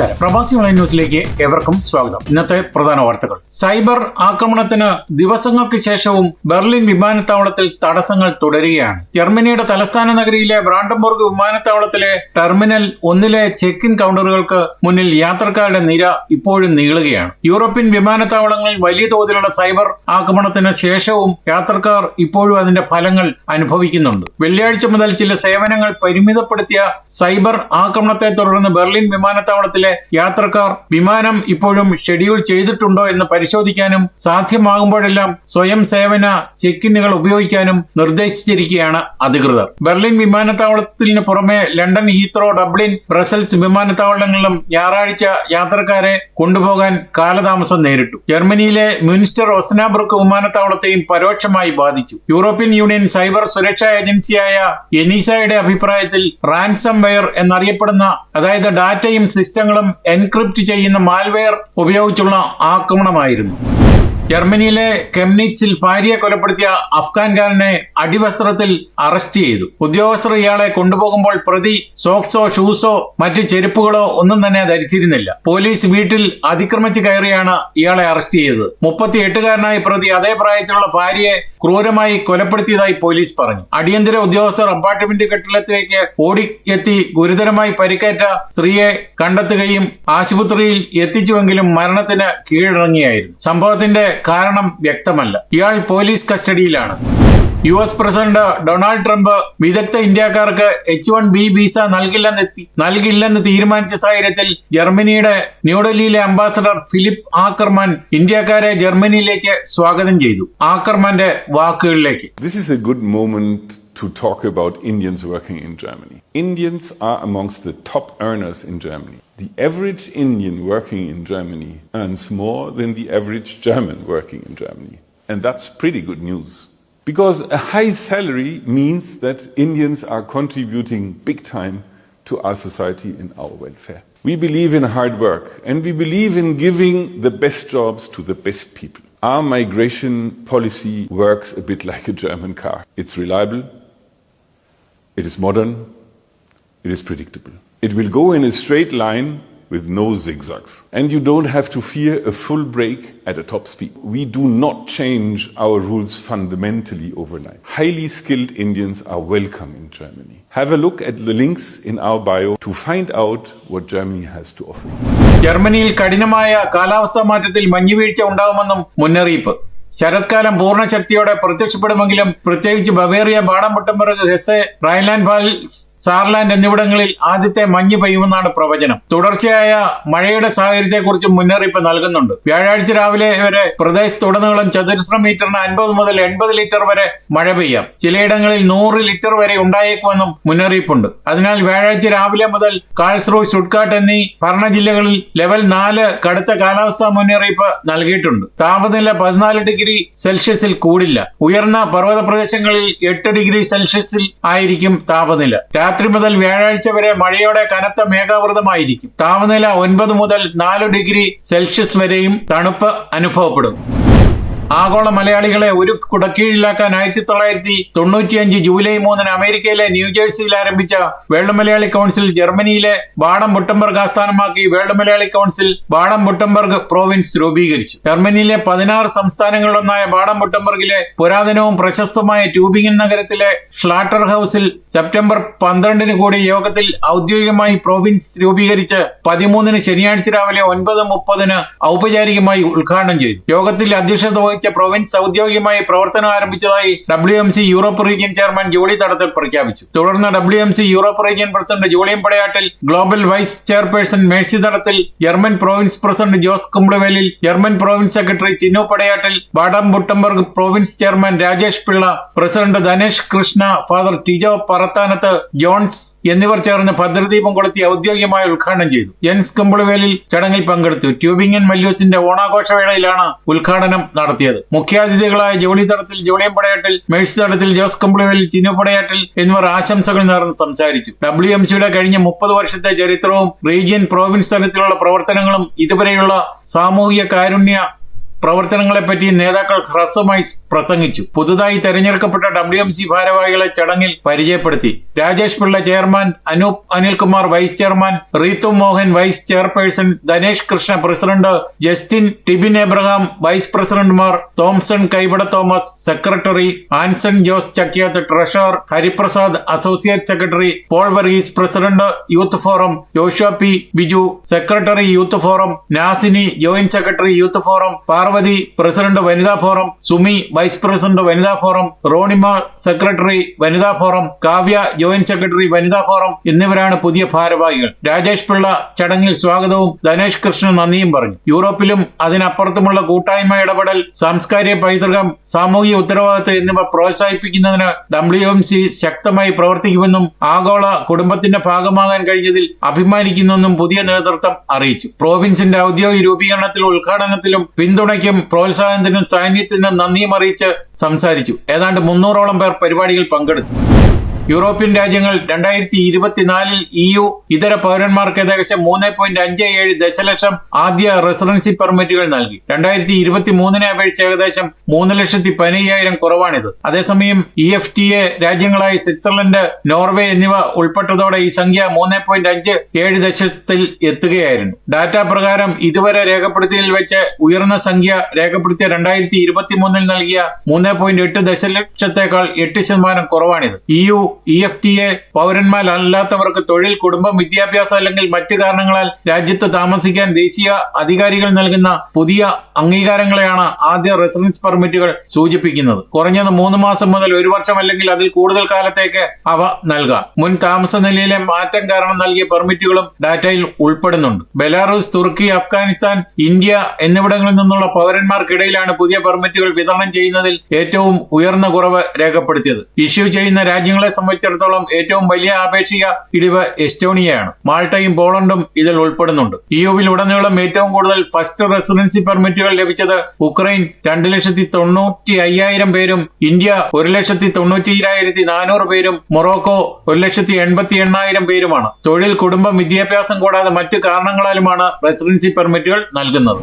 നമസ്കാരം. പ്രവാസി ഓൺലൈൻ ന്യൂസിലേക്ക് ഏവർക്കും സ്വാഗതം. ഇന്നത്തെ പ്രധാന വാർത്തകൾ. സൈബർ ആക്രമണത്തിന് ദിവസങ്ങൾക്ക് ശേഷവും ബെർലിൻ വിമാനത്താവളത്തിൽ തടസ്സങ്ങൾ തുടരുകയാണ്. ജർമ്മനിയുടെ തലസ്ഥാന നഗരിയിലെ ബ്രാൻഡംബർഗ് വിമാനത്താവളത്തിലെ ടെർമിനൽ ഒന്നിലെ ചെക്ക് ഇൻ കൗണ്ടറുകൾക്ക് മുന്നിൽ യാത്രക്കാരുടെ നിര ഇപ്പോഴും നീളുകയാണ്. യൂറോപ്യൻ വിമാനത്താവളങ്ങളിൽ വലിയ തോതിലുള്ള സൈബർ ആക്രമണത്തിന് ശേഷവും യാത്രക്കാർ ഇപ്പോഴും അതിന്റെ ഫലങ്ങൾ അനുഭവിക്കുന്നുണ്ട്. വെള്ളിയാഴ്ച മുതൽ ചില സേവനങ്ങൾ പരിമിതപ്പെടുത്തിയ സൈബർ ആക്രമണത്തെ തുടർന്ന് ബെർലിൻ വിമാനത്താവളത്തിലെ യാത്രക്കാർ വിമാനം ഇപ്പോഴും ഷെഡ്യൂൾ ചെയ്തിട്ടുണ്ടോ എന്ന് പരിശോധിക്കാനും സാധ്യമാകുമ്പോഴെല്ലാം സ്വയം സേവന ചെക്കിനുകൾ ഉപയോഗിക്കാനും നിർദ്ദേശിച്ചിരിക്കുകയാണ് അധികൃതർ. ബെർലിൻ വിമാനത്താവളത്തിന് പുറമെ ലണ്ടൻ ഹീത്രോ ഡബ്ലിൻ ബ്രസൽസ് വിമാനത്താവളങ്ങളിലും ഞായറാഴ്ച യാത്രക്കാരെ കൊണ്ടുപോകാൻ കാലതാമസം നേരിട്ടു. ജർമ്മനിയിലെ മ്യൂണിസ്റ്റർ ഒസ്നാബ്രുക്ക് വിമാനത്താവളത്തെയും പരോക്ഷമായി ബാധിച്ചു. യൂറോപ്യൻ യൂണിയൻ സൈബർ സുരക്ഷാ ഏജൻസിയായ എനീസയുടെ അഭിപ്രായത്തിൽ റാൻസം വെയർ എന്നറിയപ്പെടുന്ന അതായത് ഡാറ്റയും സിസ്റ്റങ്ങളും എൻക്രിപ്റ്റ് ചെയ്യുന്ന മാൽവെയർ ഉപയോഗിച്ചുള്ള ആക്രമണമായിരുന്നു. ജർമ്മനിയിലെ കെംനിച്ചിൽ ഭാര്യയെ കൊലപ്പെടുത്തിയ അഫ്ഗാൻകാരനെ അടിവസ്ത്രത്തിൽ അറസ്റ്റ് ചെയ്തു. ഉദ്യോഗസ്ഥർ ഇയാളെ കൊണ്ടുപോകുമ്പോൾ പ്രതി സോക്സോ ഷൂസോ മറ്റ് ചെരുപ്പുകളോ ഒന്നും തന്നെ ധരിച്ചിരുന്നില്ല. പോലീസ് വീട്ടിൽ അതിക്രമിച്ച് കയറിയാണ് ഇയാളെ അറസ്റ്റ് ചെയ്തത്. മുപ്പത്തി എട്ടുകാരനായ പ്രതി അതേ പ്രായത്തിലുള്ള ഭാര്യയെ ക്രൂരമായി കൊലപ്പെടുത്തിയതായി പോലീസ് പറഞ്ഞു. അടിയന്തര ഉദ്യോഗസ്ഥർ അപ്പാർട്ട്മെന്റ് കെട്ടിടത്തിലേക്ക് ഓടിയെത്തി ഗുരുതരമായി പരിക്കേറ്റ സ്ത്രീയെ കണ്ടെത്തുകയും ആശുപത്രിയിൽ എത്തിച്ചുവെങ്കിലും മരണത്തിന് കീഴടങ്ങിയായിരുന്നു. സംഭവത്തിന്റെ കാരണം വ്യക്തമല്ല. ഇയാൾ police കസ്റ്റഡിയിലാണ്. U S president Donald Trump വിദഗ്ധ ഇന്ത്യക്കാർക്ക് എച്ച് വൺ ബി വിസ നൽകില്ലെന്ന് നൽകില്ലെന്ന് തീരുമാനിച്ച സാഹചര്യത്തിൽ ജർമ്മനിയുടെ ന്യൂഡൽഹിയിലെ അംബാസഡർ ഫിലിപ്പ് ആക്കർമാൻ ഇന്ത്യക്കാരെ ജർമ്മനിയിലേക്ക് സ്വാഗതം ചെയ്തു. ആക്കർമാന്റെ വാക്കുകളിലേക്ക്. This is a good moment to talk about Indians working in Germany. Indians are amongst the top earners in Germany. The average Indian working in Germany earns more than the average German working in Germany. And that's pretty good news. Because a high salary means that Indians are contributing big time to our society and our welfare. We believe in hard work and we believe in giving the best jobs to the best people. Our migration policy works a bit like a German car. It's reliable, it is modern, it is predictable. It will go in a straight line with no zigzags. And you don't have to fear a full break at a top speed. We do not change our rules fundamentally overnight. Highly skilled Indians are welcome in Germany. Have a look at the links in our bio to find out what Germany has to offer. ജർമ്മനിയിൽ കഠിനമായ കാലാവസ്ഥാ മാറ്റത്തിൽ മഞ്ഞുവീഴ്ച ഉണ്ടാകുമെന്നും മുന്നറിയിപ്പ് ശരത്കാലം പൂർണ ശക്തിയോടെ പ്രത്യക്ഷപ്പെടുമെങ്കിലും പ്രത്യേകിച്ച് Bavaria Baden Wurttemberg Hesse Rhineland Pfalz Saarland എന്നിവിടങ്ങളിൽ ആദ്യത്തെ മഞ്ഞ് പെയ്യുമെന്നാണ് പ്രവചനം. തുടർച്ചയായ മഴയുടെ സാഹചര്യത്തെക്കുറിച്ച് മുന്നറിയിപ്പ് നൽകുന്നുണ്ട്. വ്യാഴാഴ്ച രാവിലെ വരെ പ്രദേശത്തുടനീളം ചതുരശ്ര മീറ്ററിന് അൻപത് മുതൽ എൺപത് ലിറ്റർ വരെ മഴ പെയ്യാം. ചിലയിടങ്ങളിൽ നൂറ് ലിറ്റർ വരെ ഉണ്ടായേക്കുമെന്നും മുന്നറിയിപ്പുണ്ട്. അതിനാൽ വ്യാഴാഴ്ച രാവിലെ മുതൽ കാൾസ്റൂ ഷുട്ട്കാട്ട് എന്നീ ഭരണ ജില്ലകളിൽ ലെവൽ നാല് കടുത്ത കാലാവസ്ഥാ മുന്നറിയിപ്പ് നൽകിയിട്ടുണ്ട്. താപനില പതിനാല് ഡിഗ്രി സെൽഷ്യസിൽ കൂടില്ല. ഉയർന്ന പർവത പ്രദേശങ്ങളിൽ എട്ട് ഡിഗ്രി സെൽഷ്യസിൽ ആയിരിക്കും താപനില. രാത്രി മുതൽ വ്യാഴാഴ്ച വരെ മഴയോടെ കനത്ത മേഘാവൃതമായിരിക്കും. താപനില ഒൻപത് മുതൽ നാല് ഡിഗ്രി സെൽഷ്യസ് വരെയും തണുപ്പ് അനുഭവപ്പെടും. ആഗോള മലയാളികളെ ഒരു കുടക്കീഴിലാക്കാൻ ആയിരത്തി തൊള്ളായിരത്തി തൊണ്ണൂറ്റിയഞ്ച് ജൂലൈ മൂന്നിന് അമേരിക്കയിലെ ന്യൂജേഴ്സിയിൽ ആരംഭിച്ച വേൾഡ് മലയാളി കൗൺസിൽ ജർമ്മനിയിലെ ബാഡം ബുട്ടംബർഗ് ആസ്ഥാനമാക്കി world Malayali council Baden Württemberg province രൂപീകരിച്ചു. ജർമ്മനിയിലെ പതിനാറ് സംസ്ഥാനങ്ങളിലൊന്നായ ബാഡം ബുട്ടംബർഗിലെ പുരാതനവും പ്രശസ്തമായ ട്യൂബിംഗൻ നഗരത്തിലെ ഫ്ലാറ്റർ ഹൌസിൽ സെപ്റ്റംബർ പന്ത്രണ്ടിന് കൂടി യോഗത്തിൽ ഔദ്യോഗികമായി പ്രോവിൻസ് രൂപീകരിച്ച് പതിമൂന്നിന് ശനിയാഴ്ച രാവിലെ ഒൻപത് മുപ്പതിന് ഔപചാരികമായി ഉദ്ഘാടനം ചെയ്തു. യോഗത്തിൽ അധ്യക്ഷത വഹിച്ച പ്രൊവിൻസ് ഔദ്യോഗികമായി പ്രവർത്തനം ആരംഭിച്ചതായി W M C Europe region chairman Jolly Thadathil പ്രഖ്യാപിച്ചു. തുടർന്ന് W M C Europe region president ജോളിയം Padayattil global vice chairperson Mercy Thadathil German province president Jose Kumbalavelil German province secretary Chinnu Padayattil Baden Württemberg province chairman Rajesh Pillai president Dhanesh Krishna father Tijo Parathanath Jones എന്നിവർ ചേർന്ന് ഭദ്രദീപം കൊളുത്തി ഔദ്യോഗികമായി ഉദ്ഘാടനം ചെയ്തു. Gents കുംബ്ലവേലിൽ ചടങ്ങിൽ പങ്കെടുത്തു. Tübingen മല്യൂസിന്റെ ഓണാഘോഷവേളയിലാണ് ഉദ്ഘാടനം നടത്തിയത്. മുഖ്യാതിഥികളായ ജോളി തടത്തിൽ ജോളിയം പടയാട്ടിൽ മേഴ്സ് തടത്തിൽ ജോസ് കമ്പിളിവേലിൽ ചിനു പടയാട്ടിൽ എന്നിവർ ആശംസകൾ നേർന്ന് സംസാരിച്ചു. ഡബ്ല്യു എം സിയുടെ കഴിഞ്ഞ മുപ്പത് വർഷത്തെ ചരിത്രവും റീജിയൻ പ്രോവിൻസ് തലത്തിലുള്ള പ്രവർത്തനങ്ങളും ഇതുവരെയുള്ള സാമൂഹിക കാരുണ്യ പ്രവർത്തനങ്ങളെപ്പറ്റി നേതാക്കൾ ഹ്രസ്വമായി പ്രസംഗിച്ചു. പുതുതായി തെരഞ്ഞെടുക്കപ്പെട്ട ഡബ്ല്യു എം സി ഭാരവാഹികളെ ചടങ്ങിൽ പരിചയപ്പെടുത്തി. Rajesh Pillai chairman Anoop Anilkumar vice chairman Rithu Mohan vice chairperson Dhanesh Krishna president Justin Tibin Abraham vice പ്രസിഡന്റുമാർ Thomson Kaivada Thomas secretary Anson Jose Chakkiyath treasurer Hariprasad associate secretary Paul Varghese president youth forum Josha P Biju secretary youth forum Nasini joint secretary youth forum Parvathi president വനിതാ forum Sumi vice president വനിതാ forum Ronima secretary വനിതാ forum Kavya joint secretary വനിതാ forum എന്നിവരാണ് പുതിയ ഭാരവാഹികൾ. രാജേഷ് പിള്ള ചടങ്ങിൽ സ്വാഗതവും ധനേഷ് കൃഷ്ണൻ നന്ദിയും പറഞ്ഞു. യൂറോപ്പിലും അതിനപ്പുറത്തുമുള്ള കൂട്ടായ്മ ഇടപെടൽ സാംസ്കാരിക പൈതൃകം സാമൂഹിക ഉത്തരവാദിത്വം എന്നിവ പ്രോത്സാഹിപ്പിക്കുന്നതിന് ഡബ്ല്യു എം സി ശക്തമായി പ്രവർത്തിക്കുമെന്നും ആഗോള കുടുംബത്തിന്റെ ഭാഗമാകാൻ കഴിഞ്ഞതിൽ അഭിമാനിക്കുന്നെന്നും പുതിയ നേതൃത്വം അറിയിച്ചു. പ്രോവിൻസിന്റെ ഔദ്യോഗിക രൂപീകരണത്തിലും ഉദ്ഘാടനത്തിലും പിന്തുണയ്ക്കും പ്രോത്സാഹനത്തിനും സാന്നിധ്യത്തിനും നന്ദിയും അറിയിച്ച് സംസാരിച്ചു. ഏതാണ്ട് മുന്നൂറോളം പേർ പരിപാടിയിൽ പങ്കെടുത്തു. യൂറോപ്യൻ രാജ്യങ്ങൾ രണ്ടായിരത്തി ഇരുപത്തിനാലിൽ ഇ യു ഇതര പൗരന്മാർക്ക് ഏകദേശം മൂന്ന് പോയിന്റ് അഞ്ച് ഏഴ് ദശലക്ഷം ആദ്യ റെസിഡൻസി പെർമിറ്റുകൾ നൽകി. രണ്ടായിരത്തി ഇരുപത്തി മൂന്നിനെ അപേക്ഷിച്ച് ഏകദേശം മൂന്ന് ലക്ഷത്തി പതിനയ്യായിരം കുറവാണിത്. അതേസമയം ഇ എഫ് ടി എ രാജ്യങ്ങളായ സ്വിറ്റ്സർലൻഡ് നോർവേ എന്നിവ ഉൾപ്പെട്ടതോടെ ഈ സംഖ്യ മൂന്ന് പോയിന്റ് അഞ്ച് ഏഴ് ദശത്തിൽ എത്തുകയായിരുന്നു. ഡാറ്റ പ്രകാരം ഇതുവരെ രേഖപ്പെടുത്തിയതിൽ വെച്ച് ഉയർന്ന സംഖ്യ രേഖപ്പെടുത്തിയ രണ്ടായിരത്തി ഇരുപത്തി മൂന്നിൽ നൽകിയ മൂന്ന് പോയിന്റ് എട്ട് ദശലക്ഷത്തേക്കാൾ എട്ട് ശതമാനം കുറവാണിത്. E U E F T A പൗരന്മാരല്ലാത്തവർക്ക് തൊഴിൽ കുടുംബം വിദ്യാഭ്യാസം അല്ലെങ്കിൽ മറ്റു കാരണങ്ങളാൽ രാജ്യത്ത് താമസിക്കാൻ ദേശീയ അധികാരികൾ നൽകുന്ന പുതിയ അംഗീകാരങ്ങളെയാണ് ആദ്യ റെസിഡൻസ് പെർമിറ്റുകൾ സൂചിപ്പിക്കുന്നത്. കുറഞ്ഞത് മൂന്ന് മാസം മുതൽ ഒരു വർഷം അല്ലെങ്കിൽ അതിൽ കൂടുതൽ കാലത്തേക്ക് അവ നൽകാം. മുൻ താമസ നിലയിലെ മാറ്റം കാരണം നൽകിയ പെർമിറ്റുകളും ഡാറ്റയിൽ ഉൾപ്പെടുന്നുണ്ട്. ബെലാറൂസ് തുർക്കി അഫ്ഗാനിസ്ഥാൻ ഇന്ത്യ എന്നിവിടങ്ങളിൽ നിന്നുള്ള പൗരന്മാർക്കിടയിലാണ് പുതിയ പെർമിറ്റുകൾ വിതരണം ചെയ്യുന്നതിൽ ഏറ്റവും ഉയർന്ന കുറവ് രേഖപ്പെടുത്തിയത്. ഇഷ്യൂ ചെയ്യുന്ന രാജ്യങ്ങളെ സംബന്ധിച്ചിടത്തോളം ഏറ്റവും വലിയ ആപേക്ഷിക ഇടിവ് എസ്റ്റോണിയയാണ്. മാൾട്ടയും പോളണ്ടും ഇതിൽ ഉൾപ്പെടുന്നുണ്ട്. ഇയുവിൽ ഉടനീളം ഏറ്റവും കൂടുതൽ ഫസ്റ്റ് റെസിഡൻസി പെർമിറ്റുകൾ ലഭിച്ചത് ഉക്രൈൻ. രണ്ട് ലക്ഷത്തി തൊണ്ണൂറ്റി അയ്യായിരം പേരും ഇന്ത്യ ഒരു ലക്ഷത്തി തൊണ്ണൂറ്റിരായിരത്തി നാനൂറ് പേരും മൊറോക്കോ ഒരു ലക്ഷത്തി എൺപത്തി എണ്ണായിരം പേരുമാണ്. തൊഴിൽ കുടുംബം വിദ്യാഭ്യാസം കൂടാതെ മറ്റു കാരണങ്ങളാലുമാണ് റെസിഡൻസി പെർമിറ്റുകൾ നൽകുന്നത്.